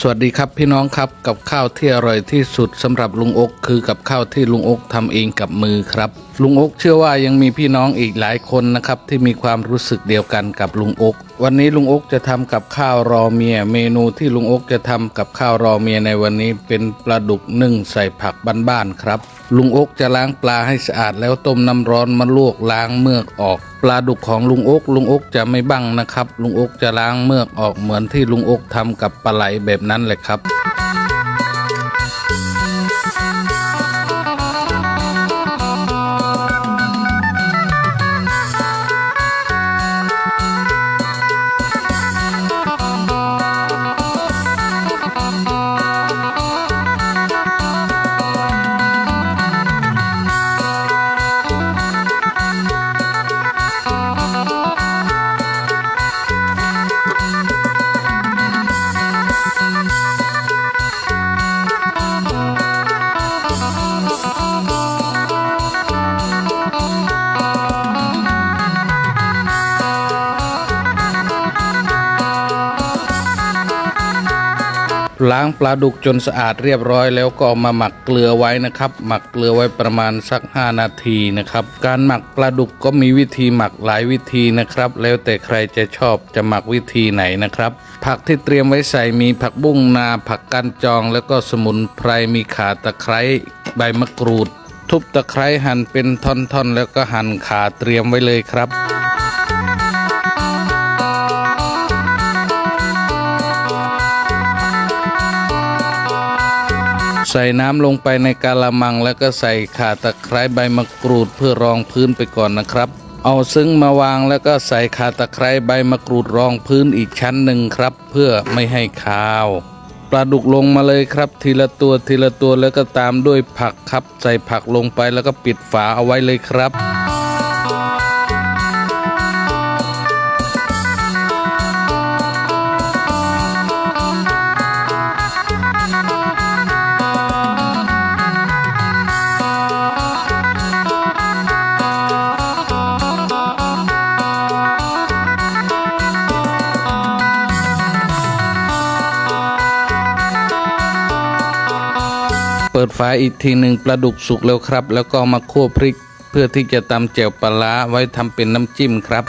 สวัสดีครับพี่น้องครับกับข้าวที่อร่อยที่สุดสำหรับลุงอกคือกับข้าวที่ลุงอกทำเองกับมือครับ ลุงอกเชื่อว่ายังมีพี่น้องอีกหลายคนนะครับ ที่มีความรู้สึกเดียวกันกับลุงอก วันนี้ลุงอกจะทำกับข้าวรอเมีย เมนูที่ลุงอกจะทำกับข้าวรอเมียในวันนี้เป็นปลาดุกนึ่งใส่ผักบ้านๆครับ ลุงอกจะล้างปลาให้สะอาดแล้วต้มน้ำร้อนมาลวกล้างเมือกออก ปลาดุกของลุงอกลุงอกจะไม่บั้งนะครับ ลุงอกจะล้างเมือกออกเหมือนที่ลุงอกทำกับปลาไหลแบบนั้นแหละครับ ล้างปลาดุกจนสะอาดเรียบร้อยแล้วก็เอามาหมักเกลือไว้นะครับ หมักเกลือไว้ประมาณสัก 5 นาทีนะครับ การหมักปลาดุกก็มีวิธีหมักหลายวิธีนะครับ แล้วแต่ใครจะชอบจะหมักวิธีไหนนะครับ ผักที่เตรียมไว้ใส่มีผักบุ้งนาผักก้านจอง แล้วก็สมุนไพรมีข่าตะไคร้ใบมะกรูด ทุบตะไคร้หั่นเป็นท่อนๆ แล้วก็หั่นขาเตรียมไว้เลยครับ ใส่น้ำลงไปในกาละมังแล้วก็ใส่ข่าตะไคร้ใบมะกรูดเพื่อรองพื้นไปก่อนนะครับ เอาซึ้งมาวางแล้วก็ใส่ข่าตะไคร้ใบมะกรูดรองพื้นอีกชั้นหนึ่งครับ เพื่อไม่ให้คาวปลาดุกลงมาเลยครับ ทีละตัวทีละตัวแล้วก็ตามด้วยผักครับ ใส่ผักลงไปแล้วก็ปิดฝาเอาไว้เลยครับ เปิดฝาอีกทีหนึ่งปลาดุกสุกแล้วครับ แล้วก็มาคั่วพริก เพื่อที่จะตำแจ่วปลาร้าไว้ทำเป็นน้ำจิ้มครับ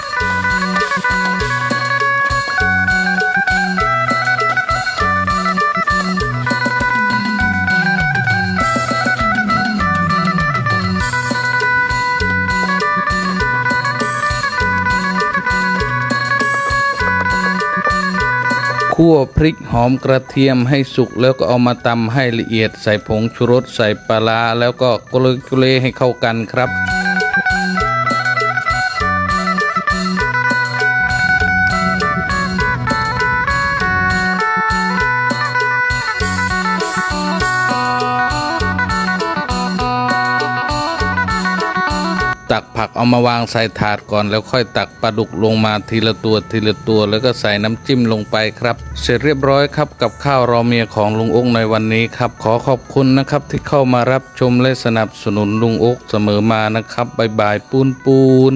คั่วพริกหอมกระเทียมให้สุกแล้วก็เอามาตำให้ละเอียดใส่ผงชูรสใส่ปลาแล้วก็กลุยกลให้เข้ากันครับ ตักผักเอามาวางใส่ถาดก่อน แล้วค่อยตักปลาดุกลงมาทีละตัวทีละตัว แล้วก็ใส่น้ำจิ้มลงไปครับ เสร็จเรียบร้อยครับกับข้าวรอเมียของลุงอกในวันนี้ครับ ขอขอบคุณนะครับที่เข้ามารับชมและสนับสนุนลุงอกเสมอมานะครับบายบายปูนปูน